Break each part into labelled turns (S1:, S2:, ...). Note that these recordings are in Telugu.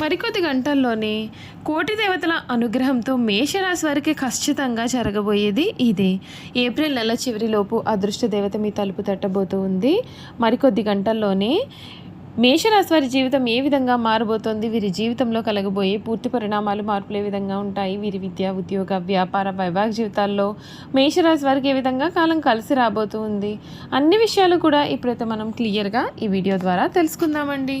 S1: మరికొద్ది గంటల్లోనే కోటి దేవతల అనుగ్రహంతో మేషరాశి వారికి ఖచ్చితంగా జరగబోయేది ఇదే. ఏప్రిల్ నెల చివరిలోపు అదృష్ట దేవత మీ తలుపు తట్టబోతూ ఉంది. మరికొద్ది గంటల్లోనే మేషరాశి వారి జీవితం ఏ విధంగా మారబోతోంది? వీరి జీవితంలో కలగబోయే పూర్తి పరిణామాలు మార్పులు ఏ విధంగా ఉంటాయి? వీరి విద్య ఉద్యోగ వ్యాపార వైవాహిక జీవితాల్లో మేషరాశి వారికి ఏ విధంగా కాలం కలిసి రాబోతుంది అన్ని విషయాలు కూడా ఇప్పుడైతే మనం క్లియర్గా ఈ వీడియో ద్వారా తెలుసుకుందామండి.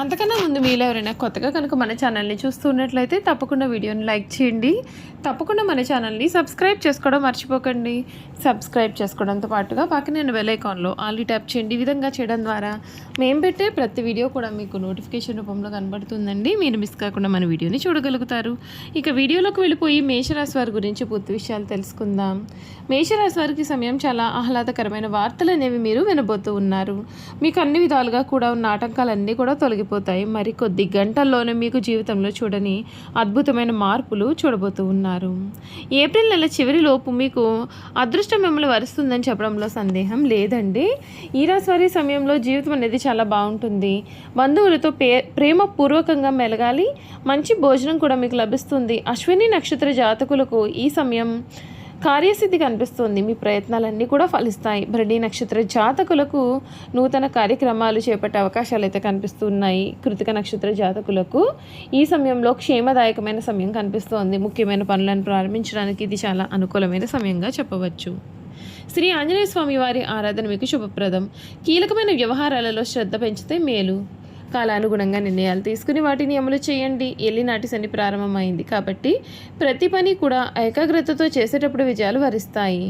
S1: అంతకన్నా ముందు మీలో ఎవరైనా కొత్తగా కనుక మన ఛానల్ని చూస్తున్నట్లయితే తప్పకుండా వీడియోని లైక్ చేయండి. తప్పకుండా మన ఛానల్ని సబ్స్క్రైబ్ చేసుకోవడం మర్చిపోకండి. సబ్స్క్రైబ్ చేసుకోవడంతో పాటుగా పక్కన బెల్ ఐకాన్లో ఆల్రెడీ ట్యాప్ చేయండి. ఈ విధంగా చేయడం ద్వారా మేము పెట్టే ప్రతి వీడియో కూడా మీకు నోటిఫికేషన్ రూపంలో కనబడుతుందండి. మీరు మిస్ కాకుండా మన వీడియోని చూడగలుగుతారు. ఇక వీడియోలోకి వెళ్ళిపోయి మేషరాశి వారి గురించి పూర్తి విషయాలు తెలుసుకుందాం. మేషరాశి వారికి సమయం చాలా ఆహ్లాదకరమైన వార్తలు అనేవి మీరు వినబోతూ ఉన్నారు. మీకు అన్ని విధాలుగా కూడా ఉన్న ఆటంకాలన్నీ కూడా తొలగిపోతాయి మరి కొద్ది గంటల్లోనే మీకు జీవితంలో చూడని అద్భుతమైన మార్పులు చూడబోతూ ఉన్నారు. ఏప్రిల్ నెల చివరిలోపు మీకు అదృష్టం మిమ్మల్ని వరుస్తుందని చెప్పడంలో సందేహం లేదండి. ఈ వారి సమయంలో జీవితం అనేది చాలా బాగుంటుంది. బంధువులతో పే ప్రేమపూర్వకంగా మెలగాలి. మంచి భోజనం కూడా మీకు లభిస్తుంది. అశ్విని నక్షత్ర జాతకులకు ఈ సమయం కార్యసిద్ధి కనిపిస్తుంది. మీ ప్రయత్నాలన్నీ కూడా ఫలిస్తాయి. భరణి నక్షత్ర జాతకులకు నూతన కార్యక్రమాలు చేపట్టే అవకాశాలు అయితే కనిపిస్తున్నాయి. కృతిక నక్షత్ర జాతకులకు ఈ సమయంలో క్షేమదాయకమైన సమయం కనిపిస్తోంది. ముఖ్యమైన పనులను ప్రారంభించడానికి ఇది చాలా అనుకూలమైన సమయంగా చెప్పవచ్చు. శ్రీ ఆంజనేయ స్వామి వారి ఆరాధన మీకు శుభప్రదం. కీలకమైన వ్యవహారాలలో శ్రద్ధ పెంచితే మేలు. కాలానుగుణంగా నిర్ణయాలు తీసుకుని వాటిని అమలు చేయండి. ఎల్లినాటి శని ప్రారంభమైంది కాబట్టి ప్రతి పని కూడా ఏకాగ్రతతో చేసేటప్పుడు విజయాలు వరిస్తాయి.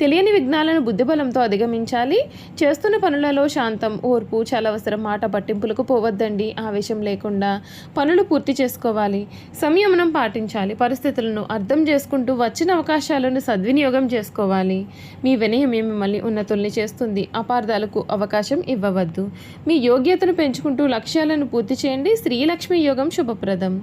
S1: తెలియని విఘ్నాలను బుద్ధిబలంతో అధిగమించాలి. చేస్తున్న పనులలో శాంతం ఓర్పు చాలా అవసరం మాట పట్టింపులకు పోవద్దండి. ఆవేశం లేకుండా పనులు పూర్తి చేసుకోవాలి. సంయమనం పాటించాలి. పరిస్థితులను అర్థం చేసుకుంటూ వచ్చిన అవకాశాలను సద్వినియోగం చేసుకోవాలి. మీ వినయమే మిమ్మల్ని ఉన్నతుల్ని చేస్తుంది. అపార్థాలకు అవకాశం ఇవ్వవద్దు. మీ యోగ్యతను పెంచుకుంటూ లక్ష్యాలను పూర్తి చేయండి. శ్రీలక్ష్మి యోగం శుభప్రదం.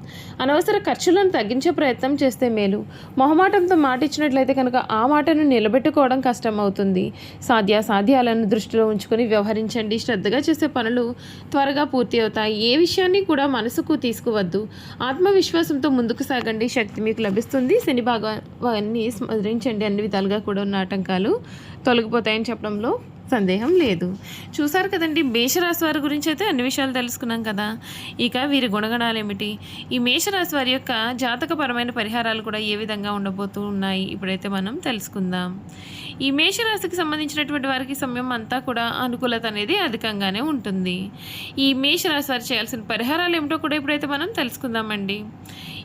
S1: అనవసర ఖర్చులను తగ్గించే ప్రయత్నం చేస్తే మేలు. మొహమాటంతో మాట ఇచ్చినట్లయితే కనుక ఆ మాటను నిలబెట్టుకో కష్టం అవుతుంది సాధ్యాసాధ్యాలను దృష్టిలో ఉంచుకొని వ్యవహరించండి. శ్రద్ధగా చేసే పనులు త్వరగా పూర్తి అవుతాయి. ఏ విషయాన్ని కూడా మనసుకు తీసుకువద్దు. ఆత్మవిశ్వాసంతో ముందుకు సాగండి. శక్తి మీకు లభిస్తుంది. శని భాగాన్ని స్మరించండి. అన్ని విధాలుగా కూడా ఉన్న ఆటంకాలు తొలగిపోతాయని చెప్పడంలో సందేహం లేదు. చూసారు కదండి మేషరాశి వారి గురించి అయితే అన్ని విషయాలు తెలుసుకున్నాం కదా. ఇక వీరి గుణగణాలు ఏమిటి ఈ మేషరాశి వారి యొక్క జాతకపరమైన పరిహారాలు కూడా ఏ విధంగా ఉండబోతూ ఉన్నాయి? ఇప్పుడైతే మనం తెలుసుకుందాం. ఈ మేషరాశికి సంబంధించినటువంటి వారికి సమయం అంతా కూడా అనుకూలత అనేది అధికంగానే ఉంటుంది. ఈ మేషరాశి వారు చేయాల్సిన పరిహారాలు ఏమిటో కూడా ఇప్పుడైతే మనం తెలుసుకుందామండి.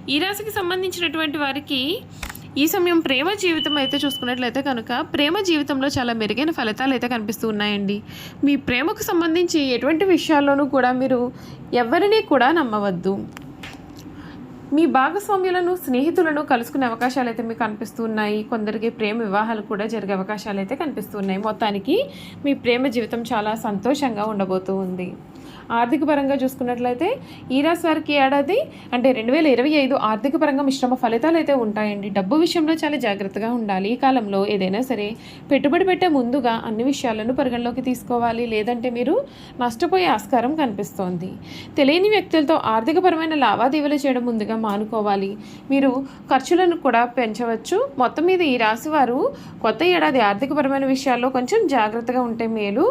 S1: ఈ రాశికి సంబంధించినటువంటి వారికి ఈ సమయం ప్రేమ జీవితం అయితే చూసుకున్నట్లయితే కనుక ప్రేమ జీవితంలో చాలా మెరుగైన ఫలితాలు అయితే కనిపిస్తూ ఉన్నాయండి. మీ ప్రేమకు సంబంధించి ఎటువంటి విషయాల్లోనూ కూడా మీరు ఎవరిని కూడా నమ్మవద్దు. మీ భాగస్వామ్యులను స్నేహితులను కలుసుకునే అవకాశాలు అయితే మీకు కనిపిస్తూ ఉన్నాయి. కొందరికి ప్రేమ వివాహాలు కూడా జరిగే అవకాశాలు అయితే కనిపిస్తూ ఉన్నాయి. మొత్తానికి మీ ప్రేమ జీవితం చాలా సంతోషంగా ఉండబోతూ ఉంది. ఆర్థిక పరంగా చూసుకున్నట్లయితే ఈ రాశి వారికి ఏడాది అంటే రెండు వేల ఇరవై ఐదు ఆర్థిక పరంగా మిశ్రమ ఫలితాలు అయితే ఉంటాయండి. డబ్బు విషయంలో చాలా జాగ్రత్తగా ఉండాలి. ఈ కాలంలో ఏదైనా సరే పెట్టుబడి పెట్టే ముందుగా అన్ని విషయాలను పరిగణలోకి తీసుకోవాలి. లేదంటే మీరు నష్టపోయే ఆస్కారం కనిపిస్తోంది. తెలియని వ్యక్తులతో ఆర్థికపరమైన లావాదేవీలు చేయడం ముందుగా మానుకోవాలి. మీరు ఖర్చులను కూడా పెంచవచ్చు. మొత్తం మీద ఈ రాశి వారు కొత్త ఏడాది ఆర్థికపరమైన విషయాల్లో కొంచెం జాగ్రత్తగా ఉంటే మేలు.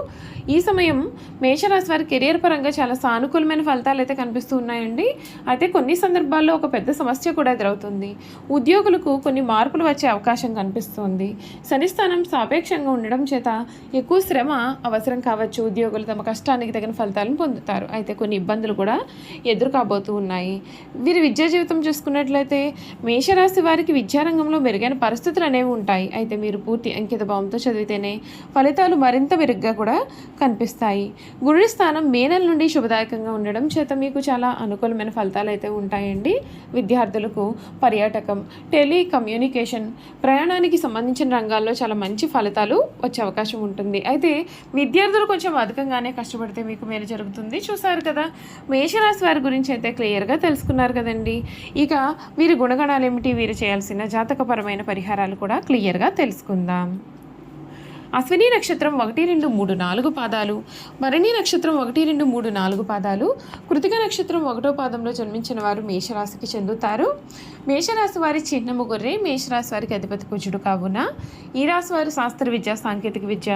S1: ఈ సమయం మేషరాశి వారి కెరియర్ పరంగా చాలా సానుకూలమైన ఫలితాలు అయితే కనిపిస్తూ ఉన్నాయండి. అయితే కొన్ని సందర్భాల్లో ఒక పెద్ద సమస్య కూడా ఎదురవుతుంది. ఉద్యోగులకు కొన్ని మార్పులు వచ్చే అవకాశం కనిపిస్తుంది. శనిస్థానం సాపేక్షంగా ఉండడం చేత ఎక్కువ శ్రమ అవసరం కావచ్చు. ఉద్యోగులు తమ కష్టానికి తగిన ఫలితాలను పొందుతారు. అయితే కొన్ని ఇబ్బందులు కూడా ఎదురు కాబోతూ ఉన్నాయి. వీరి విద్యా జీవితం చూసుకున్నట్లయితే మేషరాశి వారికి విద్యారంగంలో మెరుగైన పరిస్థితులు అనేవి ఉంటాయి. అయితే మీరు పూర్తి అంకిత భావంతో చదివితేనే ఫలితాలు మరింత మెరుగ్గా కూడా కనిపిస్తాయి. గురుడి స్థానం మే నెల నుండి శుభదాయకంగా ఉండడం చేత మీకు చాలా అనుకూలమైన ఫలితాలు అయితే ఉంటాయండి. విద్యార్థులకు పర్యాటకం టెలికమ్యూనికేషన్ ప్రయాణానికి సంబంధించిన రంగాల్లో చాలా మంచి ఫలితాలు వచ్చే అవకాశం ఉంటుంది. అయితే విద్యార్థులు కొంచెం అధికంగానే కష్టపడితే మీకు మేలు జరుగుతుంది. చూసారు కదా మేషరాశి వారి గురించి అయితే క్లియర్గా తెలుసుకున్నారు కదండి. ఇక వీరి గుణగణాలు ఏమిటి? వీరు చేయాల్సిన జాతకపరమైన పరిహారాలు కూడా క్లియర్గా తెలుసుకుందాం. అశ్విని నక్షత్రం ఒకటి రెండు మూడు నాలుగు పాదాలు. భరణి నక్షత్రం ఒకటి రెండు మూడు నాలుగు పాదాలు. కృతిక నక్షత్రం ఒకటో పాదంలో జన్మించిన వారు మేషరాశికి చెందుతారు. మేషరాశి వారి చిహ్నము ముగ్గురే మేషరాశి వారికి అధిపతి కుజుడు కావున ఈ రాశి వారు శాస్త్ర విద్య సాంకేతిక విద్య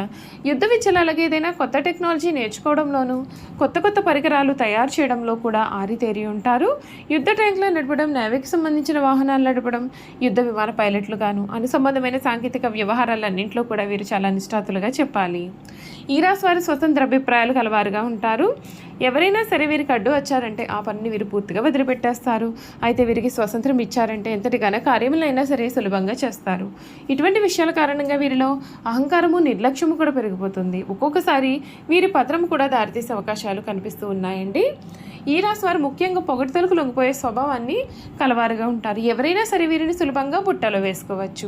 S1: యుద్ధ విద్యలు అలాగే ఏదైనా కొత్త టెక్నాలజీ నేర్చుకోవడంలోనూ కొత్త కొత్త పరికరాలు తయారు చేయడంలో కూడా ఆరితేరి ఉంటారు. యుద్ధ ట్యాంకులు నడపడం నేవీకి సంబంధించిన వాహనాలు నడపడం యుద్ధ విమాన పైలట్లుగాను అను అనుసంబంధమైన సాంకేతిక వ్యవహారాలన్నింటిలో కూడా వీరు చాలా నిష్ఠాతులుగా చెప్పాలి. ఈ రాశి వారు స్వతంత్ర అభిప్రాయాలు కలవారుగా ఉంటారు. ఎవరైనా సరే వీరికి అడ్డు వచ్చారంటే ఆ పనిని వీరు పూర్తిగా వదిలిపెట్టేస్తారు. అయితే వీరికి స్వతంత్రం ఇచ్చారంటే ఎంతటి ఘన కార్యములైనా సరే సులభంగా చేస్తారు. ఇటువంటి విషయాల కారణంగా వీరిలో అహంకారము నిర్లక్ష్యము కూడా పెరిగిపోతుంది. ఒక్కొక్కసారి వీరి పత్రం కూడా దారితీసే అవకాశాలు కనిపిస్తూ ఉన్నాయండి. ఈ రాశి వారు ముఖ్యంగా పొగడ్తలకు లొంగిపోయే స్వభావాన్ని కలవారుగా ఉంటారు. ఎవరైనా సరే వీరిని సులభంగా బుట్టలో వేసుకోవచ్చు.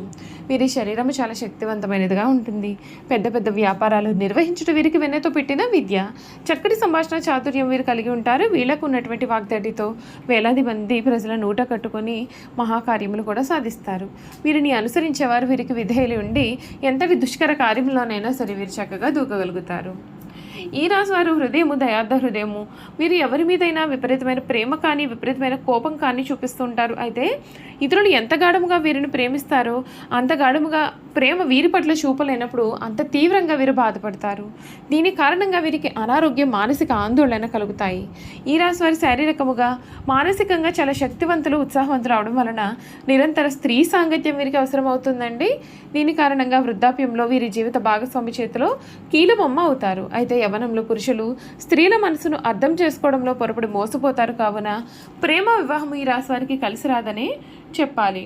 S1: వీరి శరీరం చాలా శక్తివంతమైనదిగా ఉంటుంది. పెద్ద పెద్ద వ్యాపారాలు నిర్వహించడం వీరికి వెన్నతో పెట్టిన విద్య. చక్కటి సంభాషణ చాతుర్యం వీరు కలిగి ఉంటారు. వీళ్ళకు ఉన్నటువంటి వాగ్దాటితో వేలాది మంది ప్రజల నూట కట్టుకొని మహాకార్యములు కూడా సాధిస్తారు. వీరిని అనుసరించేవారు వీరికి విధేయులు ఉండి ఎంతటి దుష్కర కార్యంలోనైనా సరే వీరు చక్కగా దూకగలుగుతారు. ఈ రాశి వారు హృదయము దయార్థ హృదయము. వీరు ఎవరి మీదైనా విపరీతమైన ప్రేమ కానీ విపరీతమైన కోపం కానీ చూపిస్తుంటారు అయితే ఇతరులు ఎంత గాఢముగా వీరిని ప్రేమిస్తారో అంత గాఢముగా ప్రేమ వీరి పట్ల చూపలేనప్పుడు అంత తీవ్రంగా వీరు బాధపడతారు. దీని కారణంగా వీరికి అనారోగ్యం మానసిక ఆందోళన కలుగుతాయి. ఈ రాశి వారి శారీరకముగా మానసికంగా చాలా శక్తివంతులు ఉత్సాహవంతులు అవడం వలన నిరంతర స్త్రీ సాంగత్యం వీరికి అవసరం అవుతుందండి దీని కారణంగా వృద్ధాప్యంలో వీరి జీవిత భాగస్వామి చేతిలో కీలుబొమ్మ అవుతారు. అయితే యవనంలో పురుషులు స్త్రీల మనసును అర్థం చేసుకోవడంలో పొరపడి మోసపోతారు కావున ప్రేమ వివాహం ఈ రాశి వారికి కలిసి రాదనే చెప్పాలి.